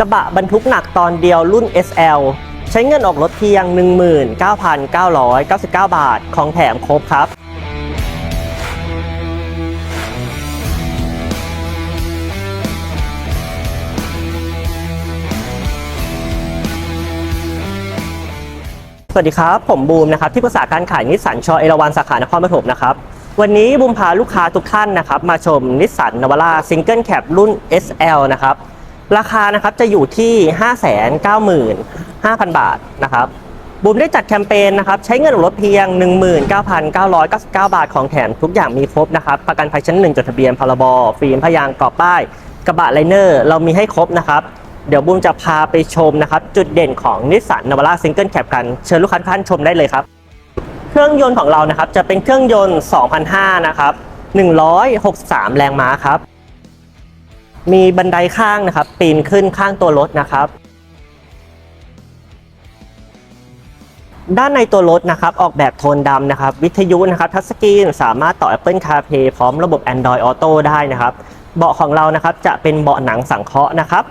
กระบะบรรทุกหนักตอนเดียวรุ่น SL ใช้เงินออกรถเพียง 19,999 บาท ของแถมครบครับสวัสดีครับ ผมบูมนะครับที่ปรึกษาการขายนิสสันชอเอราวันสาขานครปฐมนะครับ วันนี้บูมพาลูกค้าทุกท่านนะครับ มาชมนิสสันนวาร่าซิงเกิลแคปรุ่น SL นะครับ ราคานะครับจะอยู่ที่ 595,000 บาทนะครับบูมได้จัดแคมเปญนะครับใช้เงินออกรถเพียง 19,999 บาทของแถมทุกอย่างมีครบนะครับประกันภัยชั้นหนึ่งจดทะเบียนพรบฟิล์มพยางกรอบป้าย กระบะไลเนอร์เรามีให้ครบนะครับเดี๋ยวบูมจะพาไปชมนะครับจุดเด่นของนิสสันนวาร่าซิงเกิลแคปกันเชิญลูกค้าท่านชมได้เลยครับ เครื่องยนต์ของเรานะครับจะเป็นเครื่องยนต์ 2005นะครับ163 แรงม้าครับ มีบันไดข้างนะครับ ปีนขึ้นข้างตัวรถนะครับ ด้านในตัวรถนะครับ ออกแบบโทนดำนะครับ วิทยุนะครับทัชสกรีนสามารถต่อ Apple CarPlay พร้อมระบบ Android Auto ได้นะครับ เบาะของเรานะครับจะเป็นเบาะหนังสังเคราะห์นะครับ